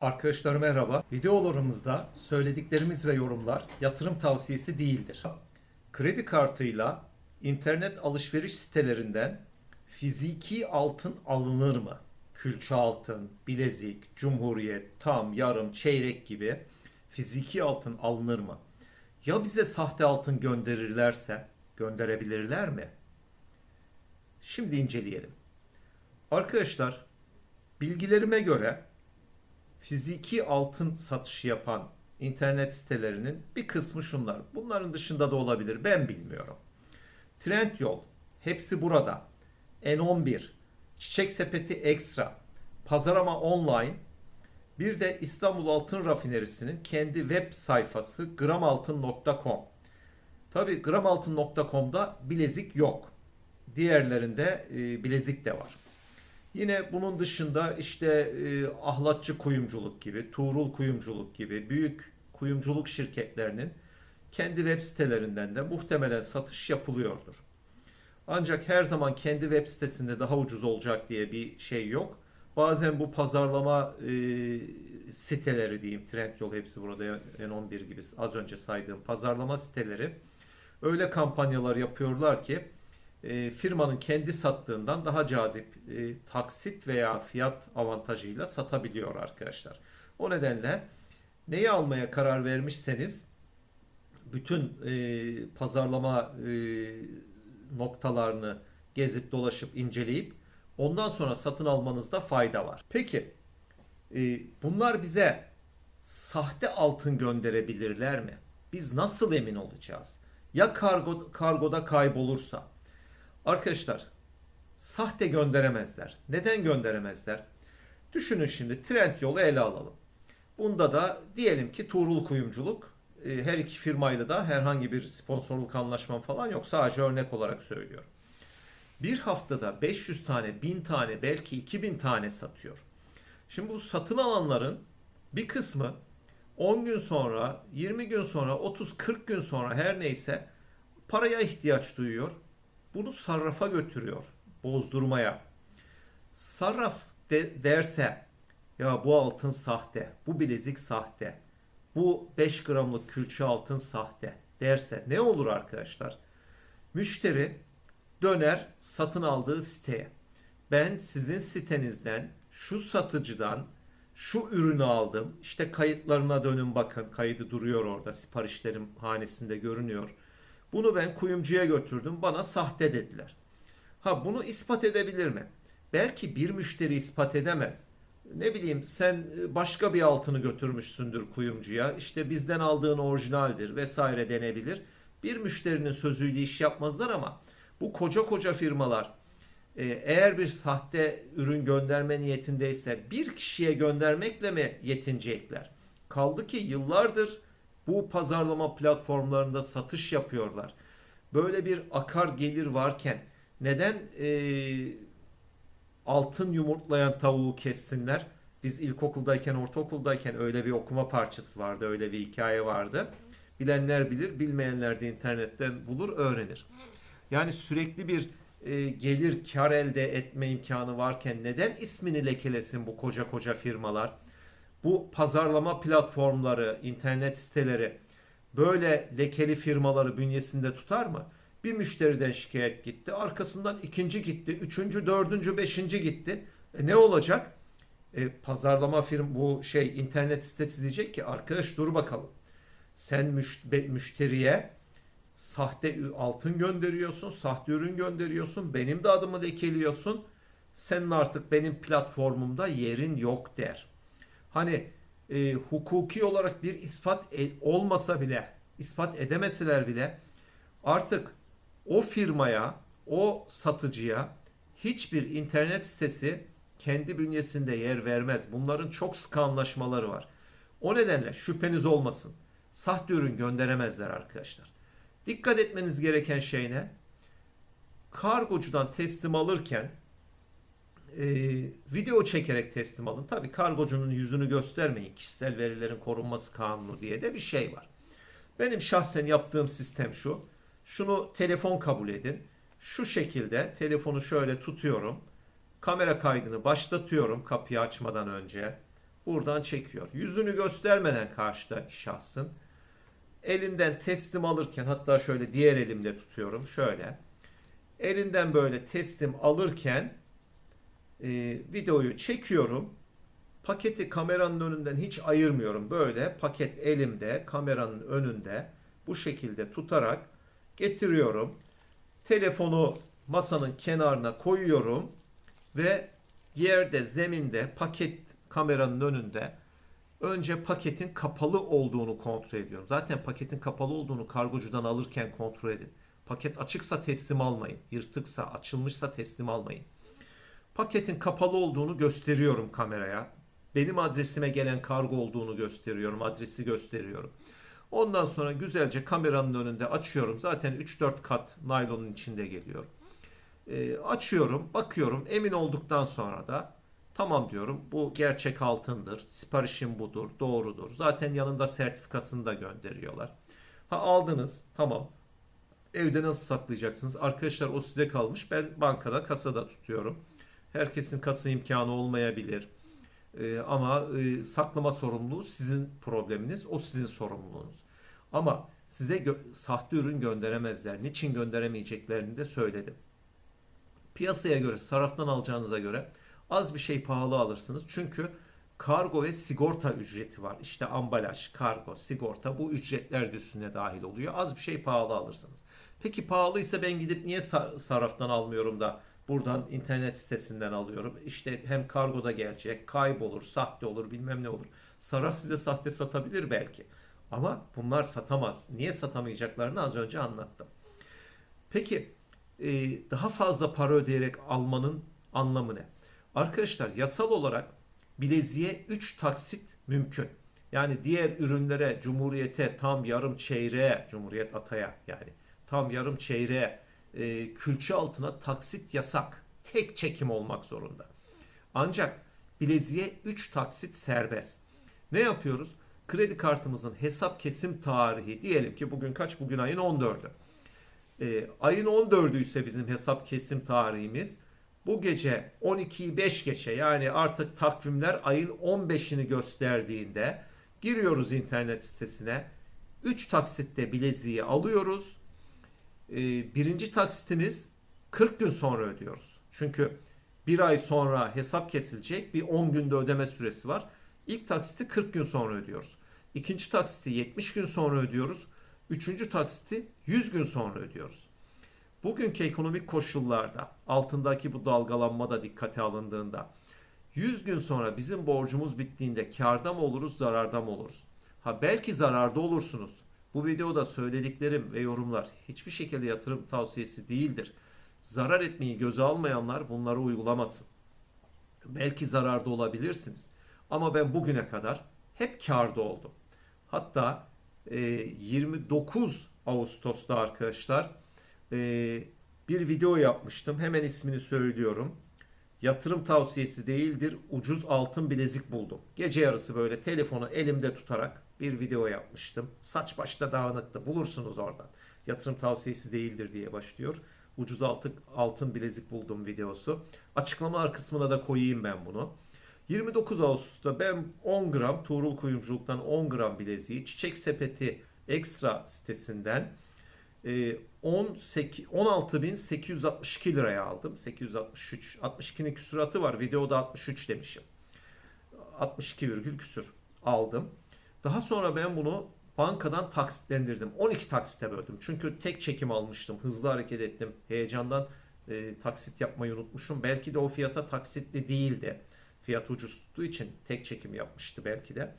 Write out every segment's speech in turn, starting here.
Arkadaşlar merhaba. Videolarımızda söylediklerimiz ve yorumlar yatırım tavsiyesi değildir. Kredi kartıyla internet alışveriş sitelerinden fiziki altın alınır mı? Külçe altın, bilezik, cumhuriyet, tam, yarım, çeyrek gibi fiziki altın alınır mı? Ya bize sahte altın gönderirlerse gönderebilirler mi? Şimdi inceleyelim. Arkadaşlar bilgilerime göre fiziki altın satışı yapan internet sitelerinin bir kısmı şunlar. Bunların dışında da olabilir. Ben bilmiyorum. Trendyol, hepsi burada. N11, Çiçek Sepeti Extra, Pazarama Online, bir de İstanbul Altın Rafinerisi'nin kendi web sayfası gramaltın.com. Tabi gramaltın.com'da bilezik yok. Diğerlerinde e, bilezik de var. Yine bunun dışında işte e, ahlatçı kuyumculuk gibi, Tuğrul kuyumculuk gibi büyük kuyumculuk şirketlerinin kendi web sitelerinden de muhtemelen satış yapılıyordur. Ancak her zaman kendi web sitesinde daha ucuz olacak diye bir şey yok. Bazen bu pazarlama e, siteleri diyeyim, Trendyol hepsi burada N11 gibi az önce saydığım pazarlama siteleri öyle kampanyalar yapıyorlar ki e, firmanın kendi sattığından daha cazip e, taksit veya fiyat avantajıyla satabiliyor arkadaşlar. O nedenle neyi almaya karar vermişseniz bütün e, pazarlama e, noktalarını gezip dolaşıp inceleyip ondan sonra satın almanızda fayda var. Peki e, bunlar bize sahte altın gönderebilirler mi? Biz nasıl emin olacağız? Ya kargo kargoda kaybolursa? Arkadaşlar sahte gönderemezler. Neden gönderemezler? Düşünün şimdi Trendyol'u ele alalım. Bunda da diyelim ki Tuğrul Kuyumculuk e, her iki firmayla da herhangi bir sponsorluk anlaşmam falan yok. Sadece örnek olarak söylüyorum. Bir haftada 500 tane, 1000 tane, belki 2000 tane satıyor. Şimdi bu satın alanların bir kısmı 10 gün sonra, 20 gün sonra, 30-40 gün sonra her neyse paraya ihtiyaç duyuyor. Bunu sarrafa götürüyor, bozdurmaya. Sarraf de, derse ya bu altın sahte, bu bilezik sahte, bu 5 gramlık külçe altın sahte derse ne olur arkadaşlar? Müşteri döner satın aldığı siteye. Ben sizin sitenizden şu satıcıdan şu ürünü aldım. İşte kayıtlarına dönün bakın. Kaydı duruyor orada. Siparişlerim hanesinde görünüyor. Bunu ben kuyumcuya götürdüm. Bana sahte dediler. Ha bunu ispat edebilir mi? Belki bir müşteri ispat edemez. Ne bileyim sen başka bir altını götürmüşsündür kuyumcuya. İşte bizden aldığın orijinaldir vesaire denebilir. Bir müşterinin sözüyle iş yapmazlar ama bu koca koca firmalar e, eğer bir sahte ürün gönderme niyetindeyse bir kişiye göndermekle mi yetinecekler? Kaldı ki yıllardır bu pazarlama platformlarında satış yapıyorlar. Böyle bir akar gelir varken neden e, altın yumurtlayan tavuğu kessinler? Biz ilkokuldayken, ortaokuldayken öyle bir okuma parçası vardı, öyle bir hikaye vardı. Bilenler bilir, bilmeyenler de internetten bulur, öğrenir. Yani sürekli bir e, gelir, kar elde etme imkanı varken neden ismini lekelesin bu koca koca firmalar? Bu pazarlama platformları, internet siteleri böyle lekeli firmaları bünyesinde tutar mı? Bir müşteriden şikayet gitti, arkasından ikinci gitti, üçüncü, dördüncü, beşinci gitti. E ne olacak? E, pazarlama firm bu şey internet sitesi diyecek ki arkadaş dur bakalım. Sen müş- be- müşteriye sahte altın gönderiyorsun, sahte ürün gönderiyorsun, benim de adımı lekeliyorsun. Senin artık benim platformumda yerin yok der. Hani e, hukuki olarak bir ispat e- olmasa bile, ispat edemeseler bile artık o firmaya, o satıcıya hiçbir internet sitesi kendi bünyesinde yer vermez. Bunların çok sıkı anlaşmaları var. O nedenle şüpheniz olmasın. Sahte ürün gönderemezler arkadaşlar. Dikkat etmeniz gereken şey ne? Kargocudan teslim alırken e, video çekerek teslim alın. Tabii kargocunun yüzünü göstermeyin. Kişisel verilerin korunması kanunu diye de bir şey var. Benim şahsen yaptığım sistem şu. Şunu telefon kabul edin. Şu şekilde telefonu şöyle tutuyorum. Kamera kaydını başlatıyorum kapıyı açmadan önce. buradan çekiyor. Yüzünü göstermeden karşıdaki şahsın elinden teslim alırken hatta şöyle diğer elimle tutuyorum şöyle. Elinden böyle teslim alırken e, videoyu çekiyorum. Paketi kameranın önünden hiç ayırmıyorum. Böyle paket elimde kameranın önünde bu şekilde tutarak getiriyorum. Telefonu masanın kenarına koyuyorum ve yerde zeminde paket kameranın önünde önce paketin kapalı olduğunu kontrol ediyorum. Zaten paketin kapalı olduğunu kargocudan alırken kontrol edin. Paket açıksa teslim almayın. Yırtıksa, açılmışsa teslim almayın. Paketin kapalı olduğunu gösteriyorum kameraya. Benim adresime gelen kargo olduğunu gösteriyorum. Adresi gösteriyorum. Ondan sonra güzelce kameranın önünde açıyorum. Zaten 3-4 kat naylonun içinde geliyor. Ee, açıyorum, bakıyorum. Emin olduktan sonra da tamam diyorum. Bu gerçek altındır. Siparişim budur, doğrudur. Zaten yanında sertifikasını da gönderiyorlar. Ha aldınız, tamam. Evde nasıl saklayacaksınız? Arkadaşlar o size kalmış. Ben bankada, kasada tutuyorum. Herkesin kasa imkanı olmayabilir. Ee, ama e, saklama sorumluluğu sizin probleminiz, o sizin sorumluluğunuz. Ama size sahte ürün gönderemezler. Niçin gönderemeyeceklerini de söyledim. Piyasaya göre, sarraftan alacağınıza göre az bir şey pahalı alırsınız. Çünkü kargo ve sigorta ücreti var. İşte ambalaj, kargo, sigorta bu ücretler de üstüne dahil oluyor. Az bir şey pahalı alırsınız. Peki pahalıysa ben gidip niye sa- sarraftan almıyorum da buradan internet sitesinden alıyorum? İşte hem kargoda gelecek, kaybolur, sahte olur, bilmem ne olur. Sarraf size sahte satabilir belki. Ama bunlar satamaz. Niye satamayacaklarını az önce anlattım. Peki e, daha fazla para ödeyerek almanın anlamı ne? Arkadaşlar yasal olarak bileziğe 3 taksit mümkün. Yani diğer ürünlere, cumhuriyete, tam yarım çeyreğe, cumhuriyet ataya yani tam yarım çeyreğe, e, külçe altına taksit yasak. Tek çekim olmak zorunda. Ancak bileziğe 3 taksit serbest. Ne yapıyoruz? Kredi kartımızın hesap kesim tarihi diyelim ki bugün kaç? Bugün ayın 14'ü. E, ayın 14'ü ise bizim hesap kesim tarihimiz. Bu gece 12'yi 5 geçe yani artık takvimler ayın 15'ini gösterdiğinde giriyoruz internet sitesine. 3 taksitte bileziği alıyoruz. E, birinci taksitimiz 40 gün sonra ödüyoruz. Çünkü bir ay sonra hesap kesilecek bir 10 günde ödeme süresi var. İlk taksiti 40 gün sonra ödüyoruz. İkinci taksiti 70 gün sonra ödüyoruz. Üçüncü taksiti 100 gün sonra ödüyoruz. Bugünkü ekonomik koşullarda altındaki bu dalgalanma da dikkate alındığında 100 gün sonra bizim borcumuz bittiğinde karda mı oluruz, zararda mı oluruz? Ha belki zararda olursunuz. Bu videoda söylediklerim ve yorumlar hiçbir şekilde yatırım tavsiyesi değildir. Zarar etmeyi göze almayanlar bunları uygulamasın. Belki zararda olabilirsiniz. Ama ben bugüne kadar hep karda oldum. Hatta e, 29 Ağustos'ta arkadaşlar e, bir video yapmıştım. Hemen ismini söylüyorum. Yatırım tavsiyesi değildir. Ucuz altın bilezik buldum. Gece yarısı böyle telefonu elimde tutarak bir video yapmıştım. Saç başta dağınıktı. Bulursunuz oradan. Yatırım tavsiyesi değildir diye başlıyor. Ucuz altın, altın bilezik buldum videosu. Açıklamalar kısmına da koyayım ben bunu. 29 Ağustos'ta ben 10 gram Tuğrul Kuyumculuk'tan 10 gram bileziği Çiçek Sepeti Ekstra sitesinden e, 18 16.862 liraya aldım. 863 62'nin küsuratı var. Videoda 63 demişim. 62 virgül küsür aldım. Daha sonra ben bunu bankadan taksitlendirdim. 12 taksite böldüm. Çünkü tek çekim almıştım. Hızlı hareket ettim. Heyecandan e, taksit yapmayı unutmuşum. Belki de o fiyata taksitli değildi. Fiyat ucuz tuttuğu için tek çekim yapmıştı belki de.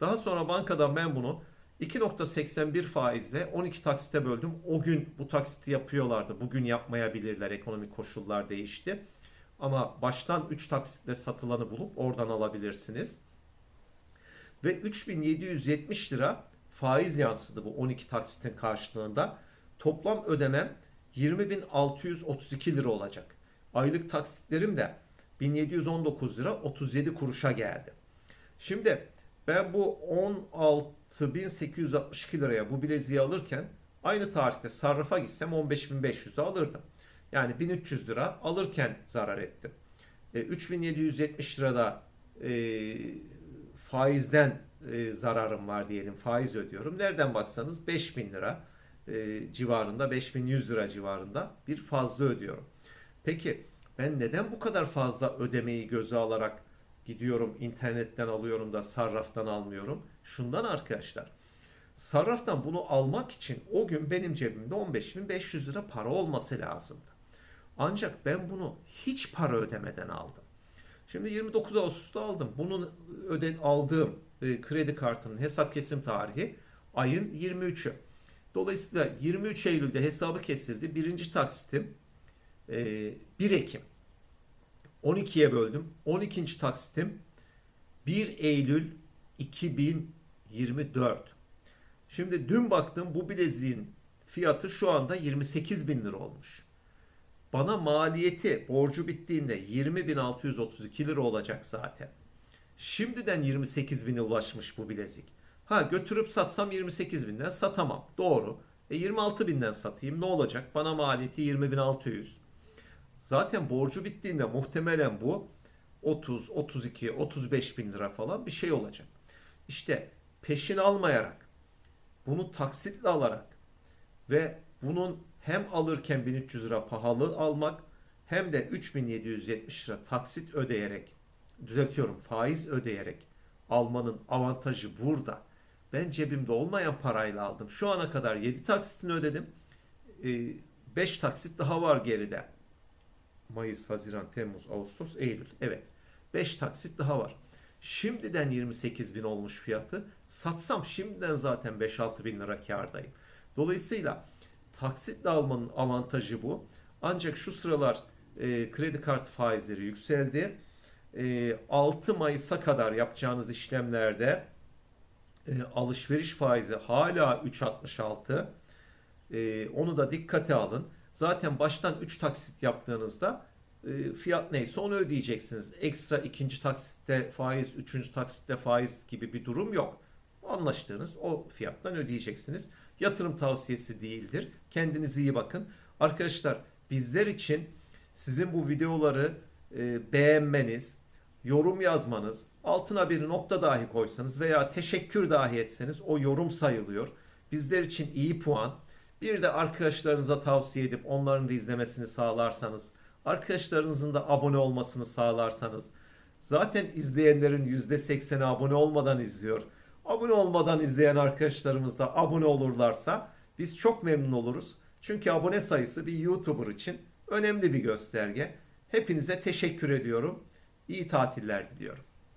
Daha sonra bankadan ben bunu 2.81 faizle 12 taksite böldüm. O gün bu taksiti yapıyorlardı. Bugün yapmayabilirler. Ekonomik koşullar değişti. Ama baştan 3 taksitle satılanı bulup oradan alabilirsiniz. Ve 3770 lira faiz yansıdı bu 12 taksitin karşılığında. Toplam ödemem 20.632 lira olacak. Aylık taksitlerim de 1719 lira 37 kuruşa geldi. Şimdi ben bu 16.862 liraya bu bileziği alırken aynı tarihte sarrafa gitsem 15.500'e alırdım. Yani 1300 lira alırken zarar ettim. E, 3770 lirada e, faizden e, zararım var diyelim. Faiz ödüyorum. Nereden baksanız 5000 lira e, civarında, 5100 lira civarında bir fazla ödüyorum. Peki ben neden bu kadar fazla ödemeyi göze alarak gidiyorum internetten alıyorum da sarraftan almıyorum? Şundan arkadaşlar. Sarraftan bunu almak için o gün benim cebimde 15.500 lira para olması lazımdı. Ancak ben bunu hiç para ödemeden aldım. Şimdi 29 Ağustos'ta aldım. Bunun öde aldığım e, kredi kartının hesap kesim tarihi ayın 23'ü. Dolayısıyla 23 Eylül'de hesabı kesildi. Birinci taksitim e, 1 Ekim. 12'ye böldüm. 12. taksitim 1 Eylül 2024. Şimdi dün baktım bu bileziğin fiyatı şu anda 28 bin lira olmuş. Bana maliyeti borcu bittiğinde 20.632 lira olacak zaten. Şimdiden 28 bine ulaşmış bu bilezik. Ha götürüp satsam 28 binden satamam. Doğru. E 26 binden satayım ne olacak? Bana maliyeti 20.600. Zaten borcu bittiğinde muhtemelen bu 30, 32, 35 bin lira falan bir şey olacak. İşte peşin almayarak, bunu taksitle alarak ve bunun hem alırken 1300 lira pahalı almak hem de 3770 lira taksit ödeyerek, düzeltiyorum faiz ödeyerek almanın avantajı burada. Ben cebimde olmayan parayla aldım. Şu ana kadar 7 taksitini ödedim. 5 taksit daha var geride. Mayıs, Haziran, Temmuz, Ağustos, Eylül. Evet. 5 taksit daha var. Şimdiden 28 bin olmuş fiyatı. Satsam şimdiden zaten 5-6 bin lira kârdayım. Dolayısıyla taksitle almanın avantajı bu. Ancak şu sıralar e, kredi kartı faizleri yükseldi. E, 6 Mayıs'a kadar yapacağınız işlemlerde e, alışveriş faizi hala 3.66. E, onu da dikkate alın. Zaten baştan 3 taksit yaptığınızda e, fiyat neyse onu ödeyeceksiniz. Ekstra ikinci taksitte faiz, üçüncü taksitte faiz gibi bir durum yok. Anlaştığınız o fiyattan ödeyeceksiniz. Yatırım tavsiyesi değildir. Kendinize iyi bakın. Arkadaşlar bizler için sizin bu videoları e, beğenmeniz, yorum yazmanız, altına bir nokta dahi koysanız veya teşekkür dahi etseniz o yorum sayılıyor. Bizler için iyi puan. Bir de arkadaşlarınıza tavsiye edip onların da izlemesini sağlarsanız, arkadaşlarınızın da abone olmasını sağlarsanız, zaten izleyenlerin %80'i abone olmadan izliyor. Abone olmadan izleyen arkadaşlarımız da abone olurlarsa biz çok memnun oluruz. Çünkü abone sayısı bir YouTuber için önemli bir gösterge. Hepinize teşekkür ediyorum. İyi tatiller diliyorum.